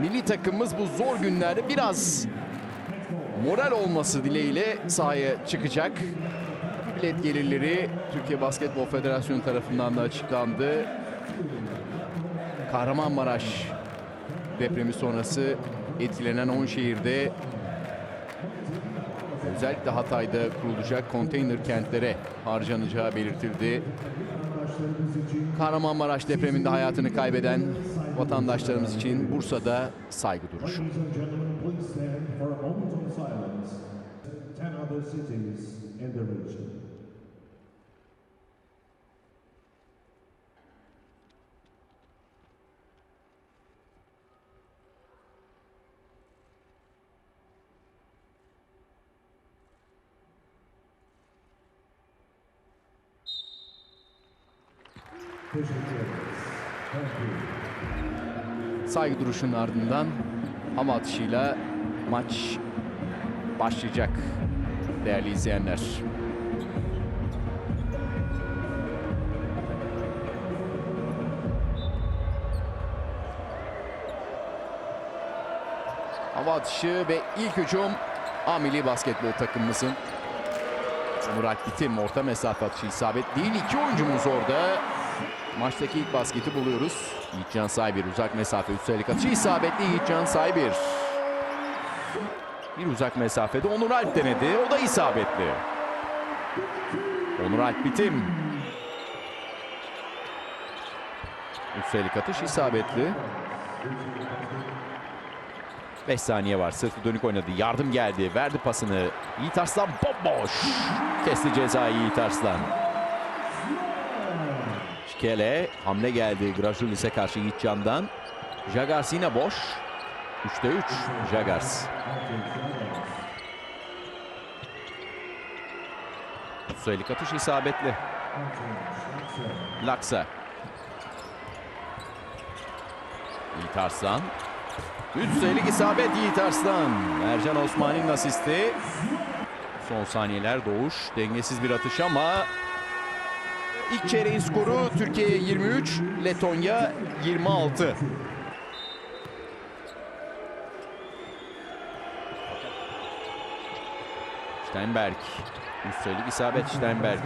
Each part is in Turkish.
Milli takımımız bu zor günlerde biraz moral olması dileğiyle sahaya çıkacak. Bilet gelirleri Türkiye Basketbol Federasyonu tarafından da açıklandı. Kahramanmaraş depremi sonrası etkilenen 10 şehirde özellikle Hatay'da kurulacak konteyner kentlere harcanacağı belirtildi. Kahramanmaraş depreminde hayatını kaybeden vatandaşlarımız için Bursa'da saygı duruşu. Teşekkür ederiz. Saygı duruşunun ardından hava atışıyla maç başlayacak değerli izleyenler. Hava atışı ve ilk hücum A milli basketbol takımımızın. Murat Bitim orta mesafe atışı isabet değil. İki oyuncumuz orada. Maçtaki ilk basketi buluyoruz. Yiğitcan Saybir uzak mesafe üstelik atışı isabetli Yiğitcan Saybir. Bir uzak mesafede Onur Alp denedi. O da isabetli. Onur Alp bitim. Üstelik atış isabetli. 5 saniye var. Sırtı dönük oynadı. Yardım geldi. Verdi pasını. Yiğit Arslan bomboş. Kesti cezayı Yiğit Arslan. Şikele hamle geldi Grajulis'e karşı Yiğitcan'dan. Jagars yine boş. 3'te 3 Jagars. Sayılık atış isabetli. Laksa. Yiğit Arslan. 3 sayılık isabet Yiğit Arslan. Ercan Osman'ın asisti. Son saniyeler Doğuş. Dengesiz bir atış ama İlk çeyreğin skoru Türkiye 23, Letonya 26. Steinberg. Üstelik isabet Steinberg.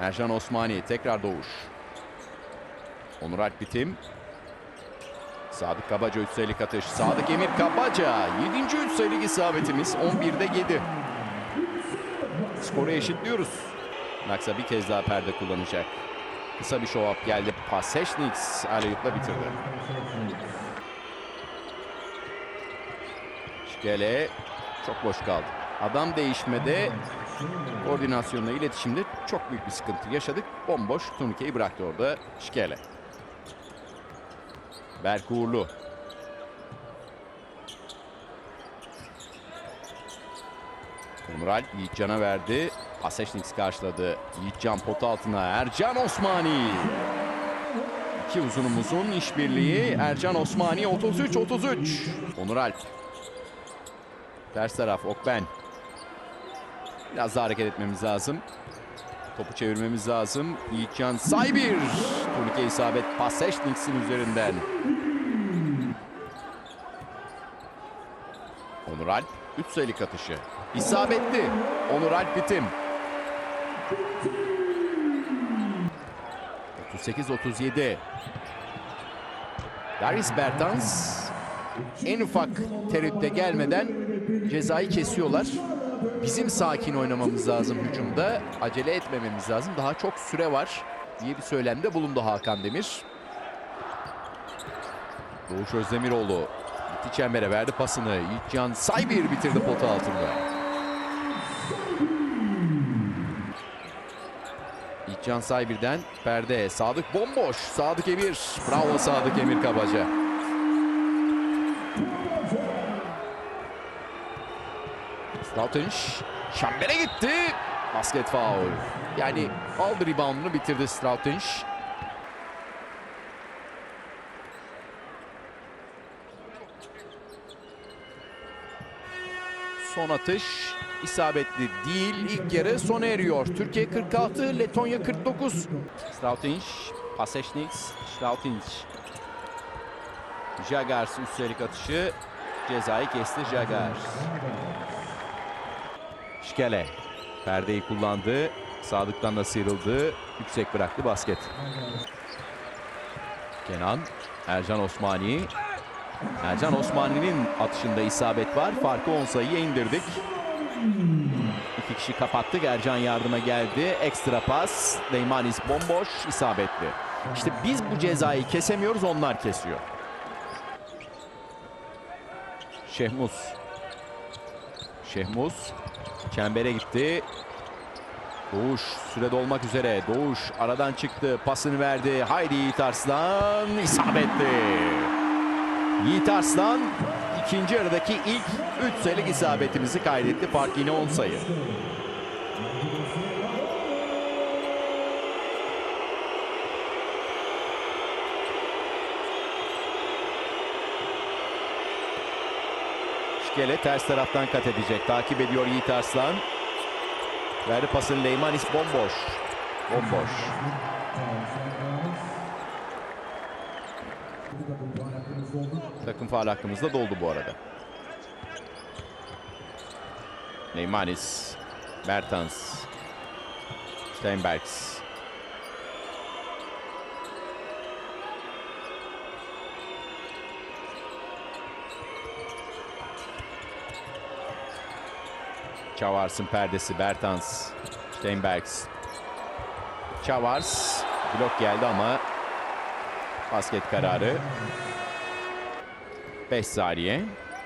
Ercan Osmani tekrar doğuş. Onur Alp bitim. Sadık Kabaca 3 sayılık atış. Sadık Emir Kabaca 7. 3 sayılık isabetimiz 11'de 7. Skoru eşitliyoruz. Naksa bir kez daha perde kullanacak. Kısa bir show up geldi. Pasechniks Aleyup'la bitirdi. Şikele çok boş kaldı. Adam değişmede koordinasyonla iletişimde çok büyük bir sıkıntı yaşadık. Bomboş turnikeyi bıraktı orada Şikele. Berk Uğurlu. Mural Yiğitcan'a verdi. Paseşniks karşıladı. Yiğitcan potu altına. Ercan Osmani. İki uzunumuzun işbirliği. Ercan Osmani 33-33. Onur Alp. Ters taraf Okben. Biraz daha hareket etmemiz lazım. Topu çevirmemiz lazım. Yiğitcan Saybir. Turnike isabet Paseşniks'in üzerinden. Onur Alp 3 sayılık atışı. İsabetli. Onur Alp bitim. 38-37. Darius Bertans en ufak tereddüte gelmeden cezayı kesiyorlar. Bizim sakin oynamamız lazım hücumda. Acele etmememiz lazım. Daha çok süre var diye bir söylemde bulundu Hakan Demir. Doğuş Özdemiroğlu gitti çembere verdi pasını. Yiğitcan Saybir bitirdi potu altında. Yiğitcan Saybir'den perde. Sadık bomboş. Sadık Emir. Bravo Sadık Emir Kabaca. Stoutenş çembere gitti. Basket foul. Yani aldı reboundunu bitirdi Stoutenş. Son atış isabetli değil. İlk yarı sona eriyor. Türkiye 46, Letonya 49. Stoutinş, Pasechniks, Stoutinş. Jagars üstelik atışı cezayı kesti Jagars. Şkele perdeyi kullandı. Sadık'tan da sıyrıldı. Yüksek bıraktı basket. Kenan, Ercan Osmani. Ercan Osmani'nin atışında isabet var. Farkı 10 sayıya indirdik. İki kişi kapattık. Ercan yardıma geldi. Ekstra pas. Deymanis bomboş, isabetli. İşte biz bu cezayı kesemiyoruz, onlar kesiyor. Şehmus. Şehmus çembere gitti. Doğuş sürede olmak üzere. Doğuş aradan çıktı. Pasını verdi. Haydi Yiğit Arslan. isabetli. Yiğit Arslan ikinci yarıdaki ilk 3 sayılık isabetimizi kaydetti. Fark yine 10 sayı. Şikele ters taraftan kat edecek. Takip ediyor Yiğit Arslan. Verdi pasını Leymanis bomboş. Bomboş. Takım faal hakkımızda doldu bu arada. Leymanis. Bertans. Steinbergs. Çavars'ın perdesi Bertans. Steinbergs. Çavars. Blok geldi ama basket kararı. 5 saniye.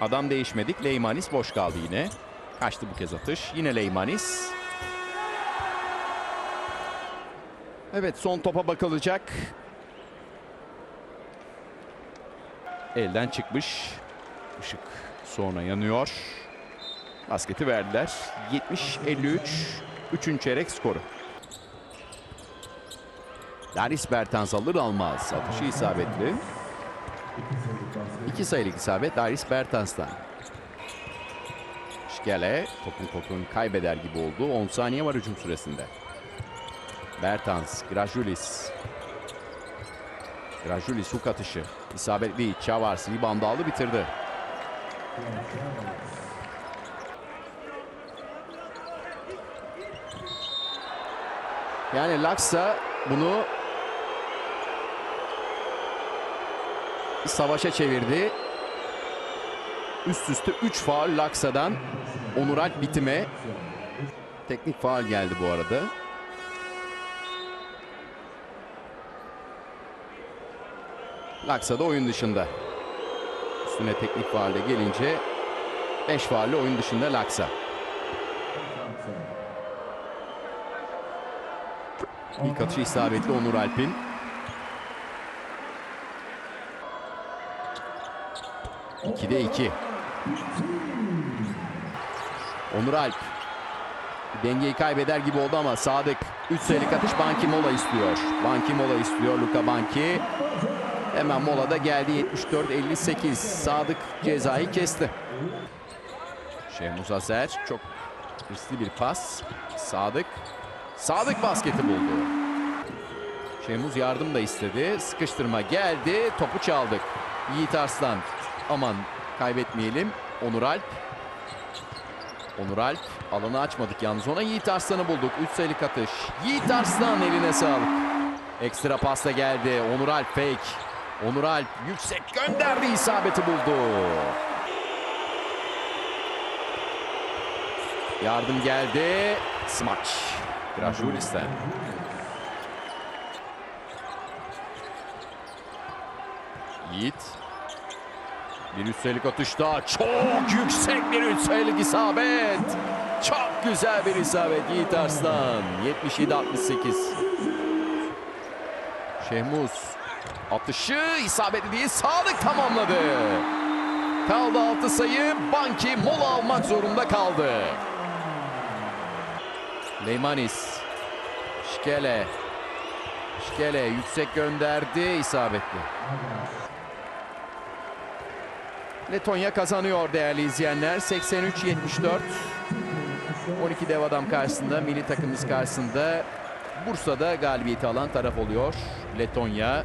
Adam değişmedik. Leymanis boş kaldı yine. Kaçtı bu kez atış. Yine Leymanis. Evet son topa bakılacak. Elden çıkmış. Işık sonra yanıyor. Basketi verdiler. 70-53. Üçüncü çeyrek skoru. Daris Bertans alır almaz. Atışı isabetli. İki sayılık isabet Daris Bertans'tan. Şkele topun topun kaybeder gibi oldu. 10 saniye var hücum süresinde. Bertans, Grajulis. Grajulis huk atışı. İsabetli. Çavars rebound aldı bitirdi. Yani Laksa bunu savaşa çevirdi. Üst üste 3 faul Laksa'dan Onur Alp bitime. Teknik faul geldi bu arada. Laksa da oyun dışında. Üstüne teknik faalde gelince 5 faulle oyun dışında Laksa. İlk atışı isabetli Onur Alp'in. İkide iki. Onur Alp. Dengeyi kaybeder gibi oldu ama Sadık 3 sayılık atış Banki mola istiyor. Banki mola istiyor Luka Banki. Hemen molada geldi 74-58. Sadık cezayı kesti. Şehmuz Azer çok hırslı bir pas. Sadık. Sadık basketi buldu. Şehmuz yardım da istedi. Sıkıştırma geldi. Topu çaldık. Yiğit Arslan. Aman kaybetmeyelim. Onur Alp. Onur Alp. Alanı açmadık yalnız ona. Yiğit Arslan'ı bulduk. 3 sayılık atış. Yiğit Arslan eline sağlık. Ekstra pasta geldi. Onur Alp fake. Onur Alp yüksek gönderdi. isabeti buldu. Yardım geldi. Smaç. Grajulis'ten. Yiğit. Bir üst sayılık atışta çok yüksek bir üst sayılık isabet. Çok güzel bir isabet Yiğit Arslan. 77-68. Şehmuz atışı isabetli değil Sadık tamamladı. Kaldı 6 sayı. Banki mola almak zorunda kaldı. Leymanis. Şkele. Şkele yüksek gönderdi. isabetli. Letonya kazanıyor değerli izleyenler. 83-74. 12 dev adam karşısında, milli takımımız karşısında Bursa'da galibiyeti alan taraf oluyor Letonya.